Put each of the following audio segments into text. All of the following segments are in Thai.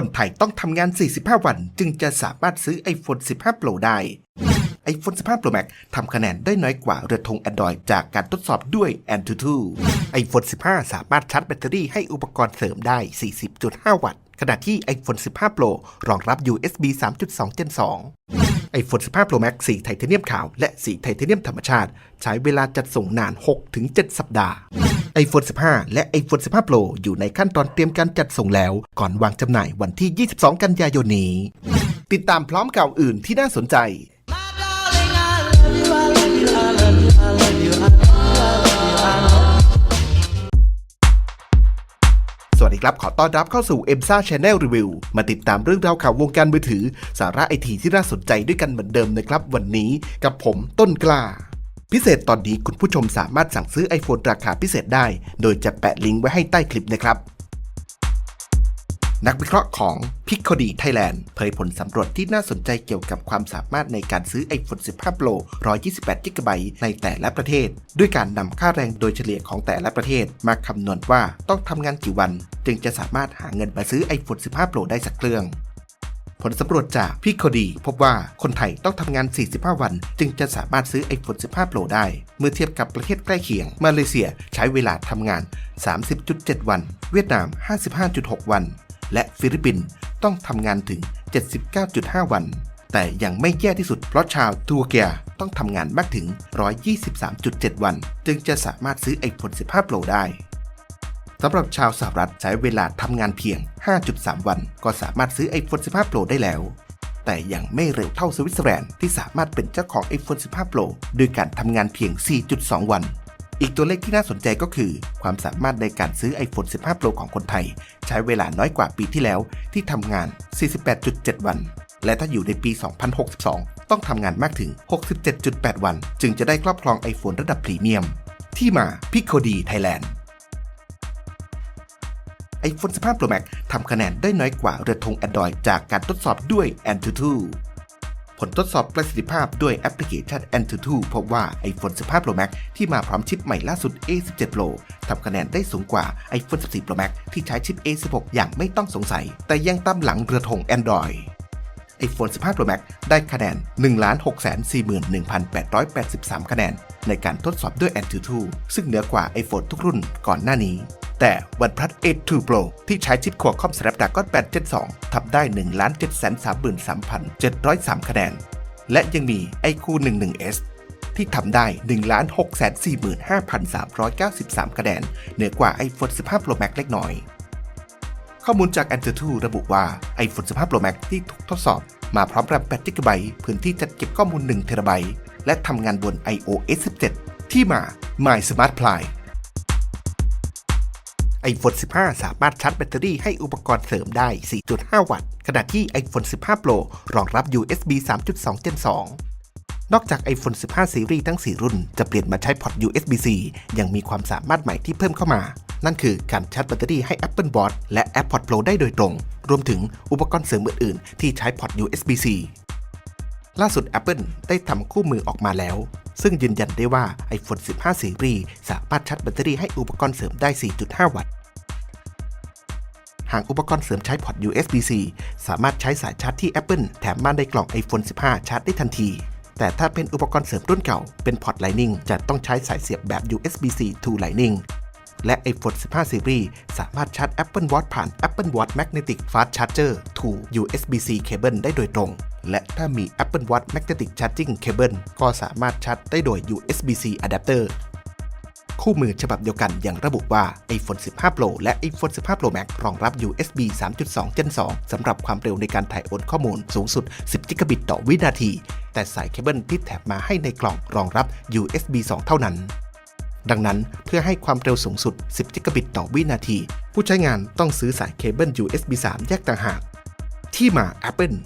คนไทยต้องทำงาน 45 วันจึงจะสามารถซื้อ iPhone 15 Pro ได้ iPhone 15 Pro Max ทำคะแนนได้น้อยกว่าเรือธง Android จากการทดสอบด้วย Antutu iPhone 15 สามารถชาร์จแบตเตอรี่ให้อุปกรณ์เสริมได้ 40.5 วัตต์ ขณะที่ iPhone 15 Pro รองรับ USB 3.2 Gen 2 iPhone 15 Pro Max สีไทเทเนียมขาวและสีไทเทเนียมธรรมชาติ ใช้เวลาจัดส่งนาน 6-7 สัปดาห์ iPhone 15 และ iPhone 15 Pro อยู่ในขั้นตอนเตรียมการจัดส่งแล้ว ก่อนวางจำหน่ายวันที่ 22 กันยายนนี้ ติดตามพร้อมข่าวอื่นที่น่าสนใจ สวัสดีครับ ขอต้อนรับเข้าสู่ e m s a Channel Review มาติดตามเรื่องราวข่าววงการมือถือ สาระไอทีที่น่าสนใจด้วยกันเหมือนเดิมนะครับ วันนี้กับผมต้นกล้า พิเศษตอนนี้คุณผู้ชมสามารถสั่งซื้อ iPhone ราคาพิเศษได้ โดยจะแปะลิงก์ไว้ให้ใต้คลิปนะครับ นักวิเคราะห์ของ p i c o d y Thailand เผยผลสำรวจที่น่าสนใจเกี่ยวกับความสามารถในการซื้อ iPhone 15 Pro 128 g b ในแต่ละประเทศ ด้วยการนำค่าแรงโดยเฉลี่ยของแต่ละประเทศ มาคำนวณว่าต้องทำงานกี่วัน จึงจะสามารถหาเงินมาซื้อ iPhone 15 Pro ได้สักเครื่อง ผลสำรวจจากพิโคดีพบว่าคนไทยต้องทำงาน 45 วัน จึงจะสามารถซื้อ iPhone 15 Pro ได้ เมื่อเทียบกับประเทศใกล้เคียง มาเลเซียใช้เวลาทำงาน 30.7 วัน เวียดนาม 55.6 วัน และฟิลิปปินส์ต้องทำงานถึง 79.5 วัน แต่ยังไม่แย่ที่สุดเพราะชาวทัวเกียต้องทำงานมากถึง 123.7 วัน จึงจะสามารถซื้อ iPhone 15 Pro ได้ สำหรับชาวสหรัฐใช้เวลาทำงานเพียง 5.3 วัน ก็สามารถซื้อ iPhone 15 Pro ได้แล้ว แต่ยังไม่เร็วเท่าสวิตเซอร์แลนด์ที่สามารถเป็นเจ้าของ iPhone 15 Pro ด้วยการทำงานเพียง 4.2 วัน อีกตัวเลขที่น่าสนใจก็คือ ความสามารถในการซื้อ iPhone 15 Pro ของคนไทย ใช้เวลาน้อยกว่าปีที่แล้วที่ทำงาน 48.7 วัน และถ้าอยู่ในปี 2062 ต้องทำงานมากถึง 67.8 วัน จึงจะได้ครอบครอง iPhone ระดับพรีเมียม ที่มา p i c o d y Thailand iPhone 15 Pro Max ทำคะแนนได้น้อยกว่าเรือธง Android จากการทดสอบด้วย Antutu ผลทดสอบประสิทธิภาพด้วยแอปพลิเคชัน Antutu พบว่า iPhone 15 Pro Max ที่มาพร้อมชิปใหม่ล่าสุด A17 Pro ทำคะแนนได้สูงกว่า iPhone 14 Pro Max ที่ใช้ชิป A16 อย่างไม่ต้องสงสัย แต่ยังตามหลังเรือธง Android iPhone 15 Pro Max ได้คะแนน 1,641,883 คะแนน ในการทดสอบด้วย Antutu ซึ่งเหนือกว่า iPhone ทุกรุ่นก่อนหน้านี้ แต่ OnePlus 8 2 Pro ที่ใช้ชิป Qualcomm Snapdragon 8 Gen 2ทำได้ 1,733,703 คะแนน และยังมี iQ 11s ที่ทำได้ 1,645,393 คะแนน เหนือกว่า iPhone 15 Pro Max เล็กน้อย ข้อมูลจาก Antutu ระบุว่า iPhone 15 Pro Max ที่ถูกทดสอบ มาพร้อมแรม8 GB พื้นที่จัดเก็บข้อมูล1 TB และทำงานบน iOS 17 ที่มา My Smart Ply iPhone 15 สามารถชาร์จแบตเตอรี่ให้อุปกรณ์เสริมได้ 4.5 วัตต์ ขณะที่ iPhone 15 Pro รองรับ USB 3.2 Gen 2 นอกจาก iPhone 15ซีรีส์ทั้ง 4 รุ่น จะเปลี่ยนมาใช้พอร์ต USB-C ยังมีความสามารถใหม่ที่เพิ่มเข้ามา นั่นคือการชาร์จแบตเตอรี่ให้ Apple Watch และ AirPods Pro ได้โดยตรง รวมถึงอุปกรณ์เสริมอื่นๆที่ใช้พอร์ต USB-C ล่าสุด Apple ได้ทำคู่มือออกมาแล้ว ซึ่งยืนยันได้ว่า iPhone 15ซีรีส์สามารถชาร์จแบตเตอรี่ให้อุปกรณ์เสริมได้ 4.5 วัตต์ หากอุปกรณ์เสริมใช้พอร์ต USB-C สามารถใช้สายชาร์จที่ Apple แถมมาในกล่อง iPhone 15 ชาร์จได้ทันที แต่ถ้าเป็นอุปกรณ์เสริมรุ่นเก่าเป็นพอร์ต Lightning จะต้องใช้สายเสียบแบบ USB-C to Lightning และ iPhone 15 Series สามารถชาร์จ Apple Watch ผ่าน Apple Watch Magnetic Fast Charger to USB-C Cable ได้โดยตรง และถ้ามี Apple Watch Magnetic Charging Cable ก็สามารถชาร์จได้โดย USB-C Adapter คู่มือฉบับเดียวกันยังระบุว่า iPhone 15 Pro และ iPhone 15 Pro Max รองรับ USB 3.2 Gen 2 สำหรับความเร็วในการถ่ายโอนข้อมูลสูงสุด 10 Gb ต่อวินาที แต่สายเคเบิลที่แถมมาให้ในกล่องรองรับ USB 2 เท่านั้น ดังนั้นเพื่อให้ความเร็วสูงสุด 10 Gb ต่อวินาที ผู้ใช้งานต้องซื้อสายเคเบิล USB 3 แยกต่างหาก ที่มา Apple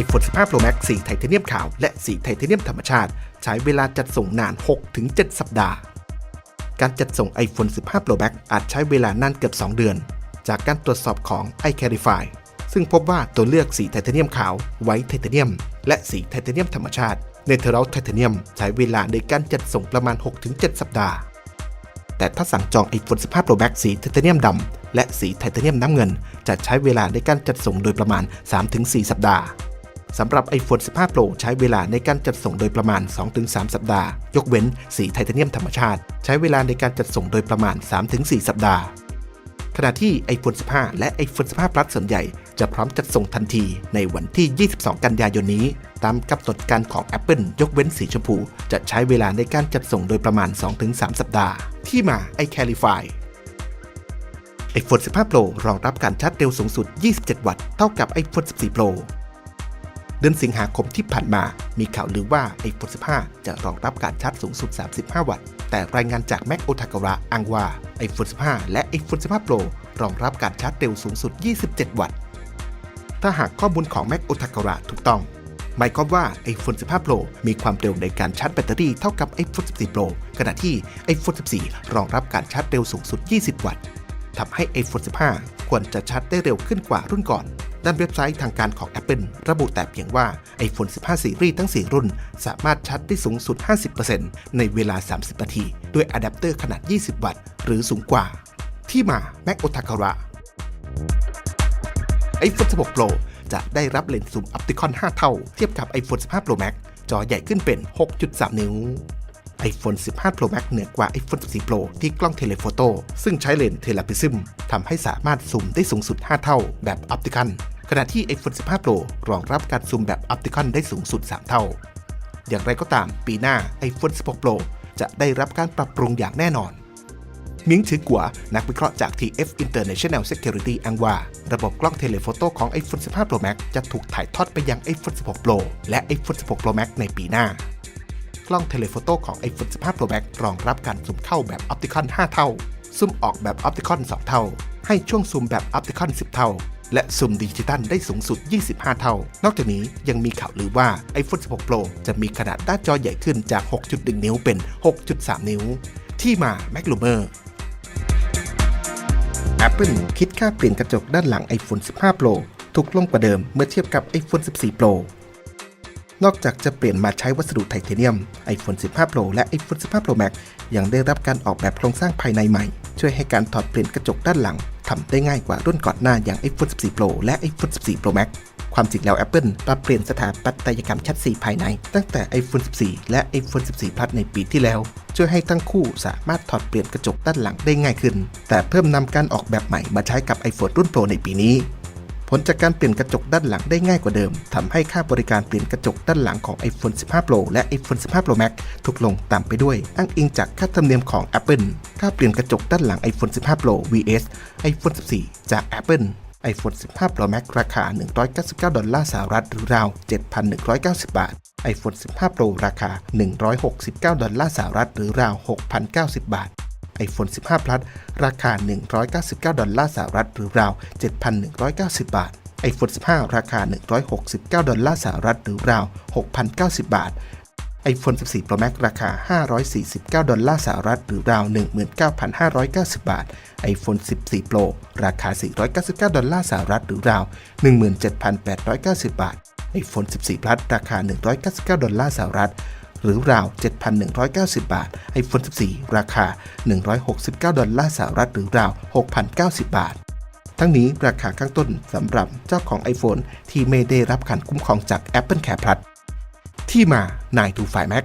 iPhone 15 Pro Max สีไทเทเนียมขาว และสีไทเทเนียมธรรมชาติ ใช้เวลาจัดส่งนาน 6-7 สัปดาห์ การจัดส่ง iPhone 15 Pro Max อาจใช้เวลานานเกือบ 2 เดือน จากการตรวจสอบของ iCarify ซึ่งพบว่าตัวเลือกสีไทเทเนียมขาว ไวท์ไทเทเนียม และสีไทเทเนียมธรรมชาติเนเธอรัลไทเทเนียมใช้เวลาในการจัดส่งประมาณ 6-7 สัปดาห์ แต่ถ้าสั่งจอง iPhone 15 Pro Max สีไทเทเนียมดำและสีไทเทเนียมน้ำเงิน จะใช้เวลาในการจัดส่งโดยประมาณ 3-4 สัปดาห์ สำหรับ iPhone 15 Pro ใช้เวลาในการจัดส่งโดยประมาณ 2-3 สัปดาห์ ยกเว้นสีไทเทเนียมธรรมชาติ ใช้เวลาในการจัดส่งโดยประมาณ 3-4 สัปดาห์ ขณะที่ iPhone 15 และ iPhone 15 Plus ส่วนใหญ่จะพร้อมจัดส่งทันทีในวันที่ 22 กันยายนนี้ ตามกำหนดการของ Apple ยกเว้นสีชมพู จะใช้เวลาในการจัดส่งโดยประมาณ 2-3 สัปดาห์ ที่มา iCarify iPhone 15 Pro รองรับการชาร์จเร็วสูงสุด 27 วัตต์ เท่ากับ iPhone 14 Pro เดือนสิงหาคมที่ผ่านมา มีข่าวลือว่า iPhone 15 จะรองรับการชาร์จสูงสุด 35 วัตต์ แต่รายงานจาก Mac o t a k a r a อ้างว่า iPhone 15 และ iPhone 15 Pro รองรับการชาร์จเร็วสูงสุด 27 วัตต์ ถ้าหากข้อมูลของ Mac o t a k a r a ถูกต้อง หมายความว่า iPhone 15 Pro มีความเร็วในการชาร์จแบตเตอรี่เท่ากับ iPhone 14 Pro ขณะที่ iPhone 14 รองรับการชาร์จเร็วสูงสุด 20 วัตต์ทำให้ iPhone 15 ควรจะชาร์จได้เร็วขึ้นกว่ารุ่นก่อน ด้านเว็บไซต์ทางการของ Apple ระบุแต่เพียงว่า iPhone 15ซีรีส์ทั้ง 4 รุ่น สามารถชาร์จได้สูงสุด 50%ในเวลา 30 นาที ด้วยอะแดปเตอร์ขนาด 20 วัตต์ หรือสูงกว่า ที่มา Mac o t a k a r a iPhone 16 Pro จะได้รับเลนส์ซูมออปติคอน 5 เท่า เทียบกับ iPhone 15 Pro Max จอใหญ่ขึ้นเป็น 6.3 นิ้ว iPhone 15 Pro Max เหนือกว่า iPhone 14 Pro ที่กล้องเทเลโฟโต้ซึ่งใช้เลนส์เทเลพิซึมทำให้สามารถซูมได้สูงสุด 5 เท่าแบบออปติคอน ขณะที่ iPhone 15 Pro รองรับการซูมแบบออปติคอนได้สูงสุด 3 เท่า อย่างไรก็ตามปีหน้า iPhone 16 Pro จะได้รับการปรับปรุงอย่างแน่นอน มิงชือกัว นักวิเคราะห์จาก TF International Security อ้างว่า ระบบกล้องเทเลโฟโต้ของ iPhone 15 Pro Max จะถูกถ่ายทอดไปยัง iPhone 16 Pro และ iPhone 16 Pro Max ในปีหน้ากล้องเทเลโฟโต้ของ iPhone 15 Pro Max รองรับการซูมเข้าแบบออปติคอน 5 เท่า ซูมออกแบบออปติคอน 2 เท่า ให้ช่วงซูมแบบออปติคอน 10 เท่า และซูมดิจิตัลได้สูงสุด 25 เท่า นอกจากนี้ยังมีข่าวลือว่า iPhone 16 Pro จะมีขนาดหน้าจอใหญ่ขึ้นจาก 6.1 นิ้วเป็น 6.3 นิ้ว ที่มา m a c l u m e r Apple คิดค่าเปลี่ยนกระจกด้านหลัง iPhone 15 Pro ถูกลงกว่าเดิมเมื่อเทียบกับ iPhone 14 Pro นอกจากจะเปลี่ยนมาใช้วัสดุไทเทเนียม iPhone 15 Pro และ iPhone 15 Pro Max ยังได้รับการออกแบบโครงสร้างภายในใหม่ ช่วยให้การถอดเปลี่ยนกระจกด้านหลัง ทำได้ง่ายกว่ารุ่นก่อนหน้าอย่าง iPhone 14 Pro และ iPhone 14 Pro Max ความจริงแล้ว Apple ปรับเปลี่ยนสถาปัตยกรรมชัดสีภายใน ตั้งแต่ iPhone 14 และ iPhone 14 Plus ในปีที่แล้ว ช่วยให้ทั้งคู่สามารถถอดเปลี่ยนกระจกด้านหลังได้ง่ายขึ้น แต่เพิ่มนำการออกแบบใหม่มาใช้กับ iPhone รุ่น Pro ในปีนี้ ผลจากการเปลี่ยนกระจกด้านหลังได้ง่ายกว่าเดิมทำให้ค่าบริการเปลี่ยนกระจกด้านหลังของ iPhone 15 Pro และ iPhone 15 Pro Max ถูกลงตามไปด้วย อ้างอิงจากค่าธรรมเนียมของ Apple ค่าเปลี่ยนกระจกด้านหลัง iPhone 15 Pro vs iPhone 14 จาก Apple iPhone 15 Pro Max ราคา 199 ดอลลาร์สหรัฐหรือราว 7,190 บาท iPhone 15 Pro ราคา 169 ดอลลาร์สหรัฐหรือราว 6,090 บาท iPhone 15 Plus ราคา 199 ดอลลาร์สหรัฐหรือราว 7,190 บาท iPhone 15 ราคา 169 ดอลลาร์สหรัฐหรือราว 6,090 บาท iPhone 14 Pro Max ราคา 549 ดอลลาร์สหรัฐ หรือราว 19,590 บาท iPhone 14 Pro ราคา 499 ดอลลาร์สหรัฐ หรือราว 17,890 บาท iPhone 14 Plus ราคา 199 ดอลลาร์สหรัฐ หรือราว 7,190 บาท iPhone 14 ราคา 169 ดอลลาร์สหรัฐหรือราว 6,090 บาท ทั้งนี้ราคาข้างต้นสำหรับเจ้าของ iPhone ที่ไม่ได้รับการคุ้มครองจาก Apple Care Plus ที่มา9 to 5 Max